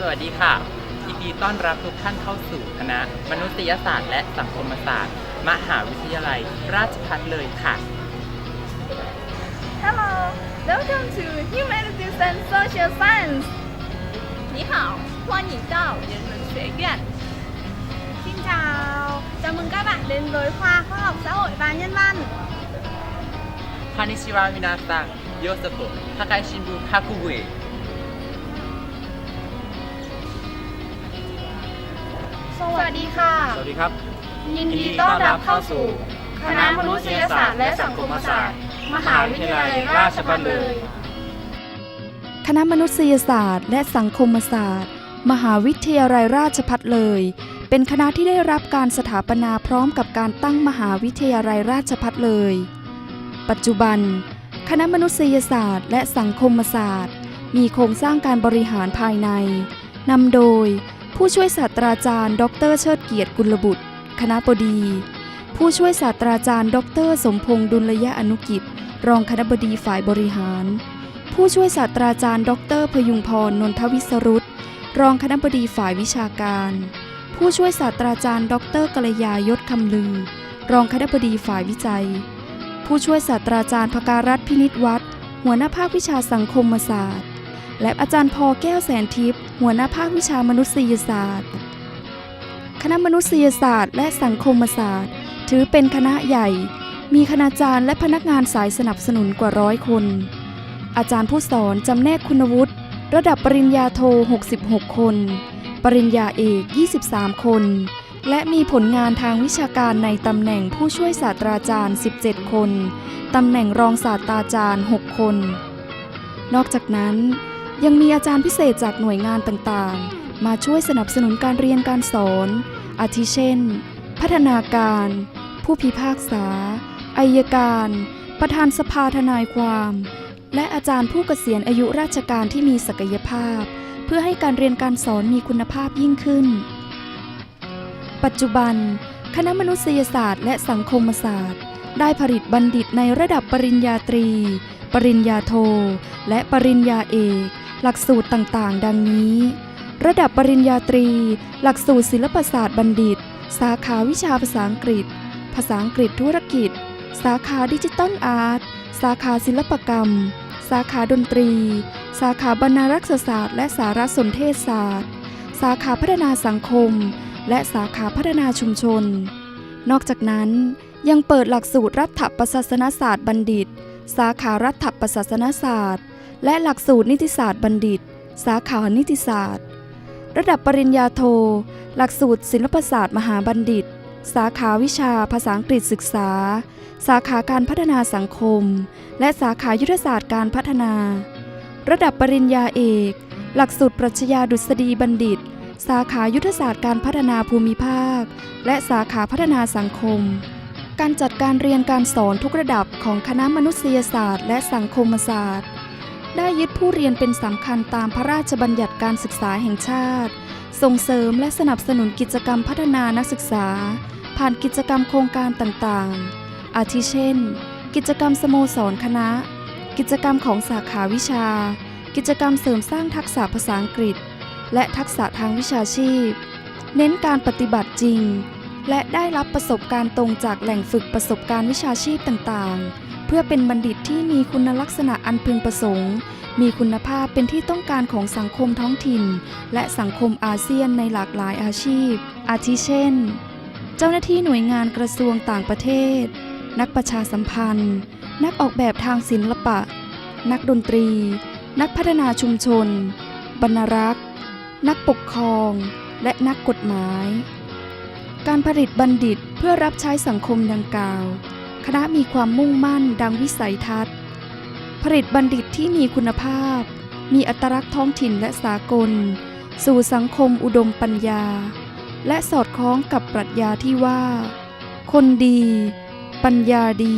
สวัสดีค่ะยินดีต้อนรับทุกท่านเข้าสู่คณะมนุษยศาสตร์ และสังคมศาสตร์ มหาวิทยาลัย ราชภัฏเลยค่ะ Hello, welcome to Humanities and Social Science. 你好，欢迎到人文学院。 Xin chào, chào mừng các bạn đến với khoa khoa học xã hội và nhân văn. คานิชิวามินาซังโยสโกทาไ สวัสดีค่ะ สวัสดีครับ ยินดีต้อนรับเข้าสู่ คณะมนุษยศาสตร์และสังคมศาสตร์ มหาวิทยาลัยราชภัฏเลยคณะมนุษยศาสตร์ และสังคมศาสตร์ มหาวิทยาลัยราชภัฏเลย เป็นคณะที่ได้รับการสถาปนาพร้อมกับการตั้งมหาวิทยาลัยราชภัฏเลย ปัจจุบัน คณะมนุษยศาสตร์ และสังคมศาสตร์ มีโครงสร้างการบริหารภายในนำโดย ผู้ช่วยศาสตราจารย์ ดรเชิดเกียรติกุลบุตร คณะบดี ผู้ช่วยศาสตราจารย์ ดร สมพงษ์ดุลยะอนุกิจ รองคณะบดีฝ่ายบริหาร ผู้ช่วยศาสตราจารย์ ดร พยุงพรนนทวิสรุตรองคณะบดีฝ่ายวิชาการ ผู้ช่วยศาสตราจารย์ ดรกัลยายศคำลือ รองคณะบดีฝ่ายวิจัย ผู้ช่วยศาสตราจารย์ภการัฐพินิจวัฒน์หัวหน้าภาควิชาสังคมศาสตร์ และอาจารย์พอแก้วแสนทิพย์หัวหน้าภาควิชามนุษยศาสตร์ คณะมนุษยศาสตร์และสังคมศาสตร์ ถือเป็นคณะใหญ่ มีคณาจารย์และพนักงานสายสนับสนุนกว่าร้อยคน อาจารย์ผู้สอนจำแนกคุณวุฒิระดับปริญญาโท 66 คน ปริญญาเอก 23 คน และมีผลงานทางวิชาการในตำแหน่งผู้ช่วยศาสตราจารย์ 17 คน ตำแหน่งรองศาสตราจารย์ 6 คน นอกจากนั้น ยังมีอาจารย์พิเศษจากหน่วยงานต่างๆ มาช่วยสนับสนุนการเรียนการสอน อาทิเช่น พัฒนาการ ผู้พิพากษาอายการ ประธานสภาทนายความ และอาจารย์ผู้เกษียณอายุราชการที่มีศักยภาพ เพื่อให้การเรียนการสอนมีคุณภาพยิ่งขึ้น ปัจจุบัน คณะมนุษยศาสตร์และสังคมศาสตร์ ได้ผลิตบัณฑิตในระดับปริญญาตรี ปริญญาโท และปริญญาเอก หลักสูตรต่างๆ ดังนี้ ระดับปริญญาตรี หลักสูตรศิลปศาสตร์บัณฑิต สาขาวิชาภาษาอังกฤษ ภาษาอังกฤษธุรกิจ สาขาดิจิตอลอาร์ต สาขาศิลปกรรม สาขาดนตรี สาขาบรรณารักษศาสตร์ และสารสนเทศศาสตร์ สาขาพัฒนาสังคม และสาขาพัฒนาชุมชน นอกจากนั้น ยังเปิดหลักสูตรรัฐประศาสนศาสตร์บัณฑิต สาขารัฐประศาสนศาสตร์ และหลักสูตรนิติศาสตร์บัณฑิต สาขานิติศาสตร์ ระดับปริญญาโท หลักสูตรศิลปศาสตร์มหาบัณฑิต สาขาวิชาภาษาอังกฤษศึกษา สาขาการพัฒนาสังคม และสาขายุทธศาสตร์การพัฒนา ระดับปริญญาเอก หลักสูตรปรัชญาดุษฎีบัณฑิต สาขายุทธศาสตร์การพัฒนาภูมิภาค และสาขาพัฒนาสังคม การจัดการเรียนการสอนทุกระดับของคณะมนุษยศาสตร์ และสังคมศาสตร์ ได้ยึดผู้เรียนเป็นสำคัญตามพระราชบัญญัติการศึกษาแห่งชาติ ส่งเสริมและสนับสนุนกิจกรรมพัฒนานักศึกษา ผ่านกิจกรรมโครงการต่างๆ อาทิเช่น กิจกรรมสโมสรคณะ กิจกรรมของสาขาวิชา กิจกรรมเสริมสร้างทักษะภาษาอังกฤษ และทักษะทางวิชาชีพ เน้นการปฏิบัติจริง และได้รับประสบการณ์ตรงจากแหล่งฝึกประสบการณ์วิชาชีพต่างๆ เพื่อเป็นบัณฑิตที่มีคุณลักษณะอันพึงประสงค์ มีคุณภาพเป็นที่ต้องการของสังคมท้องถิ่น และสังคมอาเซียนในหลากหลายอาชีพ อาทิเช่น เจ้าหน้าที่หน่วยงานกระทรวงต่างประเทศ นักประชาสัมพันธ์ นักออกแบบทางศิลปะ นักดนตรี นักพัฒนาชุมชน บรรณารักษ์ นักปกครอง และนักกฎหมาย การผลิตบัณฑิตเพื่อรับใช้สังคมดังกล่าว คณะมีความมุ่งมั่นดังวิสัยทัศน์ ผลิตบัณฑิตที่มีคุณภาพ มีอัตลักษณ์ท้องถิ่นและสากล สู่สังคมอุดมปัญญา และสอดคล้องกับปรัชญาที่ว่า คนดี ปัญญาดี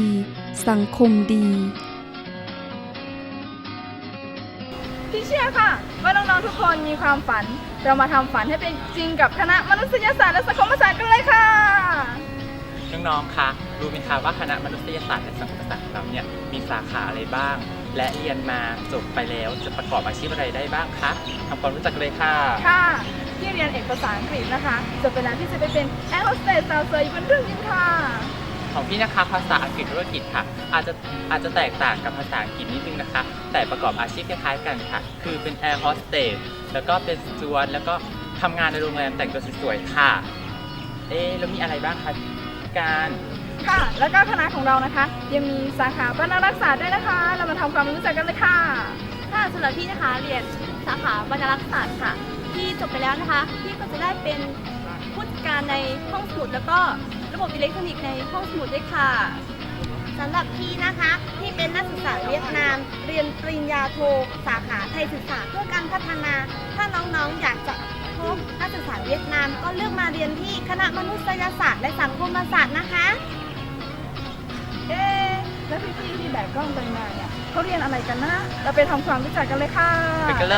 สังคมดี พี่เชื่อค่ะ ว่าน้องๆทุกคนมีความฝัน เรามาทำฝันให้เป็นจริงกับคณะมนุษยศาสตร์และสังคมศาสตร์กันเลยค่ะน้องๆคะรู้ไหมคะว่าคณะมนุษยศาสตร์และสังคมศาสตร์ของเราเนี่ยมีสาขาอะไรบ้าง และเรียนมาจบไปแล้วจะประกอบอาชีพอะไรได้บ้างคะทำความรู้จักเลยค่ะค่ะที่เรียนเอกภาษาอังกฤษนะคะจบไปแล้วที่จะไปเป็นแอร์โฮสเตสสาวสวยบนเครื่องบินค่ะ ของพี่นะคะภาษาอังกฤษธุรกิจค่ะ อาจจะอาจจะแตกต่างกับภาษาอังกฤษนิดนึงนะคะ แต่ประกอบอาชีพคล้ายๆกันค่ะ คือเป็นแอร์โฮสเตสแล้วก็เป็นสจวตแล้วก็ทำงานในโรงแรมแต่งตัวสวยๆค่ะ เอ๊ะแล้วมีอะไรบ้างคะการค่ะ แล้วก็คณะของเรานะคะ ยังมีสาขาบรรณารักษาด้วยนะคะ เรามาทำความรู้จักกันเลยค่ะ ค่ะสำหรับพี่นะคะเรียนสาขาบรรณารักษศาสตร์ค่ะ ที่จบไปแล้วนะคะ พี่ก็จะได้เป็นผู้จัดการในห้องสมุดแล้วก็ ระบบอิเล็กทรอนิกส์ในห้องสมุดด้วยค่ะสำหรับพี่นะคะที่เป็นนักศึกษาเวียดนาม เรียนปริญญาโท สาขาไทยศึกษาเพื่อการพัฒนา ถ้าน้องๆอยากจะพบนักศึกษาเวียดนามก็เลือกมาเรียนที่คณะมนุษยศาสตร์และสังคมศาสตร์นะคะเอ๊ะแล้วพี่ๆที่แบกกล้องไปมาเนี่ยเขาเรียนอะไรกันนะ เราไปทำความรู้จักกันเลยค่ะไปกันเล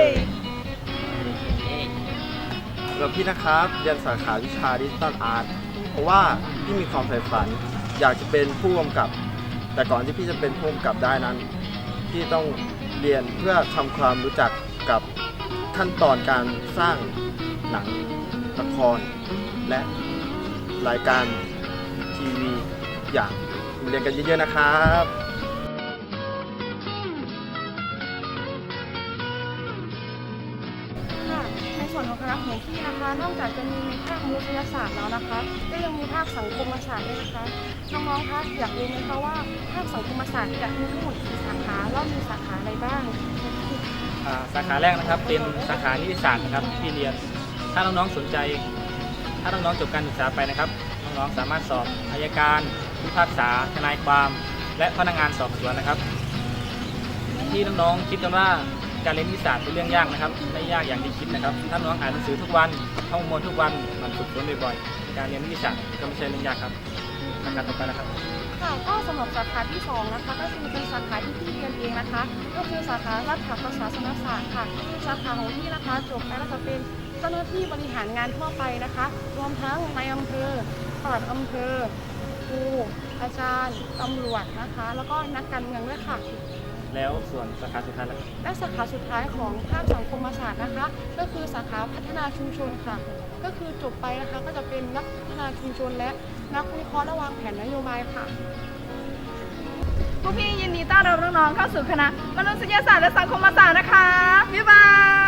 ย สำหรับพี่นะครับเรียนสาขาวิชาดิจิตอลอาร์ตเพราะว่าพี่มีความใฝ่ฝัน อยากจะเป็นผู้กำกับ แต่ก่อนที่พี่จะเป็นผู้กำกับได้นั้น พี่ต้องเรียนเพื่อทำความรู้จักกับขั้นตอนการสร้างหนังละคร และรายการทีวีอย่างเรียนกันเยอะๆนะครับ ของพี่นะคะนอกจากจะมีในภาคมนุษยศาสตร์แล้วนะคะก็ยังมีภาคสังคมศาสตร์ด้วยนะคะน้องๆคะอยากรู้ไหมคะว่าภาคสังคมศาสตร์จะมีทั้งหมดกี่สาขาแล้วมีสาขาอะไรบ้างอ่าสาขาแรกนะครับเป็นสาขานิติศาสตร์นะครับที่เรียน ถ้าน้องๆสนใจ ถ้าน้องๆจบการศึกษาไปนะครับน้องๆสามารถสอบอายการผู้พิพากษาทนายความ และพนักงานสอบสวนนะครับ ที่น้องๆคิดกันว่า การเรียนนิติศาเป็นเรื่องยากนะครับ ไม่ยากอย่างที่คิดนะครับถ้าน้องอ่านหนังสือทุกวันท่องมวลทุกวันมันฝึกฝนบ่อยๆ การเรียนนิติศาก็ไม่ใช่เรื่องยากครับสาขาต่อไปนะครับค่ะก็สำหรับสาขาที่สองนะคะก็คือเป็นสาขาที่พี่เรียนเองนะคะ ก็คือสาขารัฐประศาสนศาสตร์ค่ะ สาขาของพี่นะคะจบไปแล้วจะเป็นเจ้าหน้าที่บริหารงานทั่วไปนะคะ รวมทั้งในายอำเภอปลัดอำเภอครูอาจารย์ตำรวจนะคะ แล้วก็นักการเมืองด้วยค่ะ แล้วส่วนสาขาสุดท้ายแล้วครับและสาขาสุดท้ายของภาคสังคมศาสตร์นะคะ ก็คือสาขาพัฒนาชุมชนค่ะ ก็คือจบไปนะคะก็จะเป็นนักพัฒนาชุมชน และนักวิเคราะห์และวางแผนนโยบายค่ะพวกพี่ยินดีต้อนรับน้องๆเข้าสู่คณะมนุษยศาสตร์และสังคมศาสตร์นะคะบ๊ายบาย